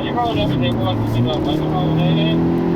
마지막으로 하면 될것 같습니다.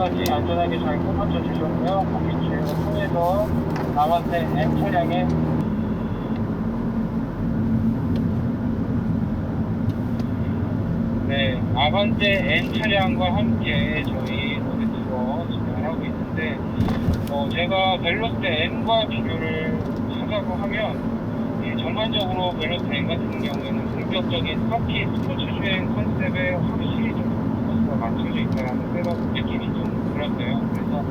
주행까지 안전하게 잘 끝마쳐 주셨고요. 고객 주행을 통해서 남한테 M 차량에 네, 아반떼 N 차량과 함께 저희 로드 투어 진행을 하고 있는데, 어, 제가 벨로스 N과 비교를 하자고 하면, 이 전반적으로 벨로스 N 같은 경우에는 본격적인 스파키 스포츠 주행 컨셉에 확실히 좀 포커스가 맞춰져 있다는 느낌이 좀 들었어요. 그래서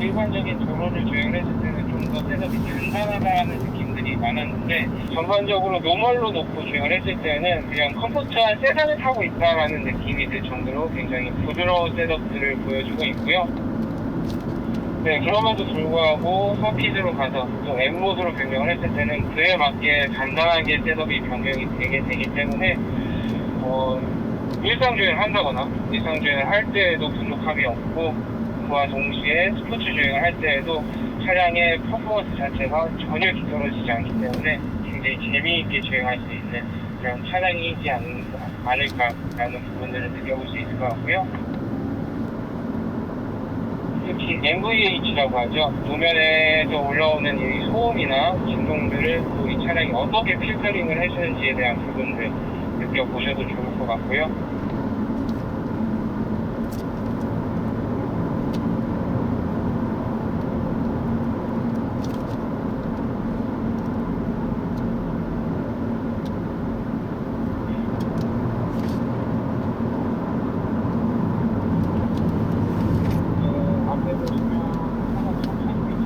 일반적인 도로를 주행을 했을 때는 좀더 셋업이 간단하다는 느낌들이 많았는데 전반적으로 노멀로 놓고 주행을 했을 때는 그냥 컴포트한 세단을 타고 있다라는 느낌이 들 정도로 굉장히 부드러운 셋업들을 보여주고 있고요. 네, 그럼에도 불구하고 서피드로 가서 또 M모드로 변경을 했을 때는 그에 맞게 간단하게 셋업이 변경이 되게 되기 때문에 어, 일상 주행을 한다거나 일상 주행을 할 때에도 부족함이 없고 그와 동시에 스포츠 주행을 할 때에도 차량의 퍼포먼스 자체가 전혀 뒤떨어지지 않기 때문에 굉장히 재미있게 주행할 수 있는 그런 차량이지 않, 않을까라는 부분들을 느껴볼 수 있을 것 같고요. 특히 MVH라고 하죠. 도면에서 올라오는 이 소음이나 진동들을 또 이 차량이 어떻게 필터링을 해주는지에 대한 부분들 느껴보셔도 좋을 것 같고요.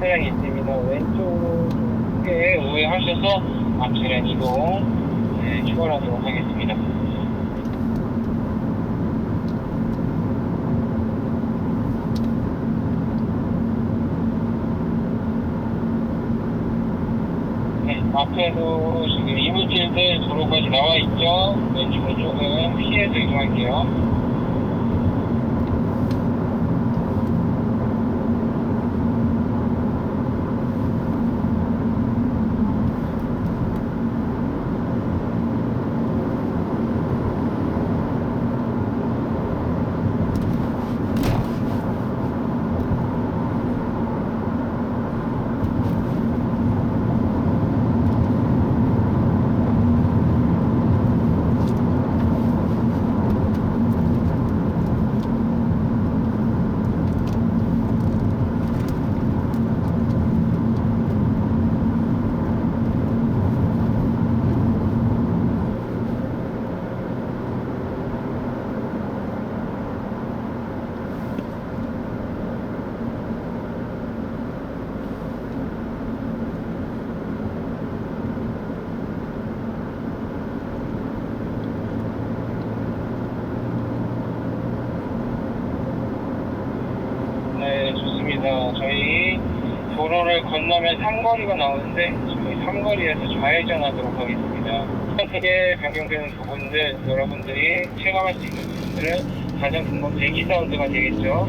차량이 있습니다. 크게 우회하셔서 앞차량 이동 네, 추월하도록 하겠습니다. 네, 앞에도 지금 이물질들 도로까지 나와 있죠. 왼쪽 쪽은 피해서 이동할게요. 건너면 삼거리가 나오는데 저희 삼거리에서 좌회전하도록 하겠습니다. 크게 변경되는 부분들 여러분들이 체감할 수 있는 부분들은 가장 근본 배기 사운드가 되겠죠.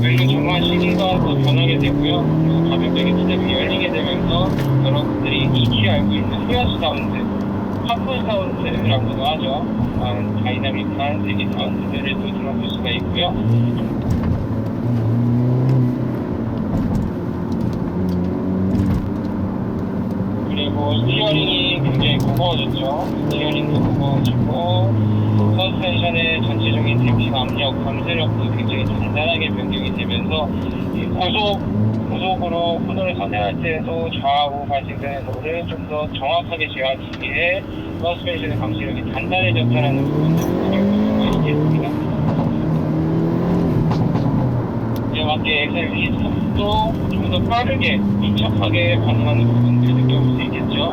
그리고 정말 시기가 또 변하게 되고요. 가볍게 기대이 열리게 되면서 여러분들이 익히 알고 있는 후야수 사운드, 팝풀 사운드라고도 하죠. 아, 다이나믹한 배기 사운드들을 또 들어볼 수가 있고요. 그리고 스티어링이 굉장히 무거워졌죠. 스티어링도 무거워지고 서스펜션의 전체적인 댐핑 압력, 감쇄력도 굉장히 단단하게 변경이 되면서 이 고속 고속으로 코너를 선회할 때도 좌우 발생되는 로를 좀 더 정확하게 제어하기 위해 서스펜션의 감쇄력이 단단해졌다는 부분을 느낄 수가 있겠습니다. 이에 맞게 엑셀 리스트도 좀 더 빠르게 민첩하게 반응하는 부분들 느껴볼 수 있겠죠.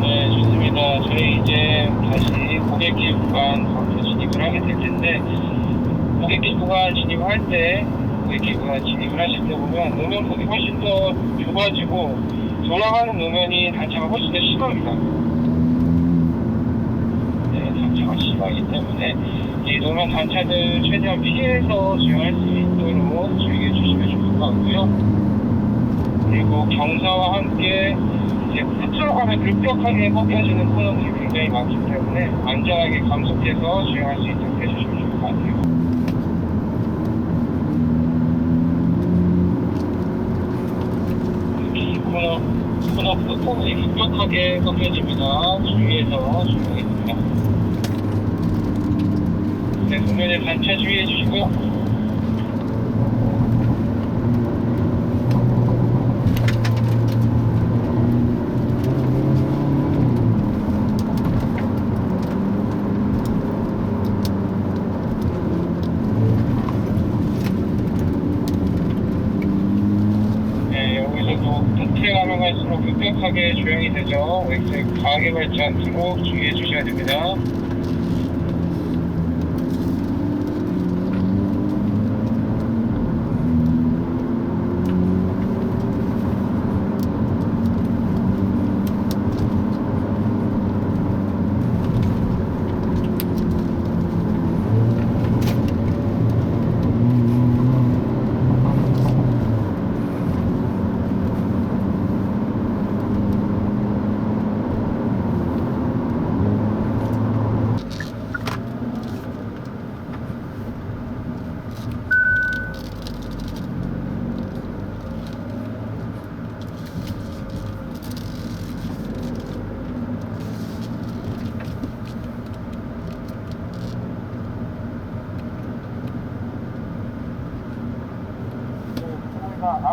네, 좋습니다. 저희 이제 다시 고객길 구간 방로 진입을 하게 될 텐데, 고객길 구간 진입할 때, 고객길 구간 진입을 하실 때 보면, 노면폭이 훨씬 더 좁아지고, 돌아가는 노면이 단차가 훨씬 더 심합니다. 네, 단차가 심하기 때문에, 이 노면 단차들 최대한 피해서 주행할 수 있도록 주의해 주시면 좋을 것 같고요. 그리고 경사와 함께 이제 스트로감에 급격하게 꺾여지는 코너들이 굉장히 많기 때문에 안전하게 감속해서 주행할 수 있도록 해주시면 좋을 것 같아요. 이 코너, 코너 끝부분이 급격하게 꺾여집니다. 주의해서 주행하겠습니다. 네, 도면에 단차 주의해 주시고요. 네, 여기서도 끝에 가면 갈수록 급격하게 조용이 되죠. 과하게 밟지 않도록 주의해 주셔야 됩니다.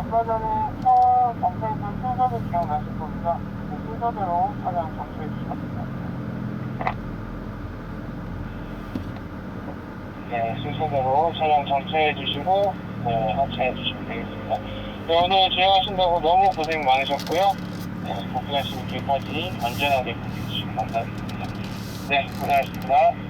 네, 아까 전에 차 정차했던 순서를 기억나실 겁니다. 그 순서대로 차량 정차해 주시면 됩니다. 네, 순서대로 차량 정차해 주시고, 네, 하차해 주시면 되겠습니다. 네, 오늘 주행하신다고 너무 고생 많으셨고요. 네, 복귀하시는 길까지 안전하게 보내주시기 감사드립니다. 네, 고생하셨습니다.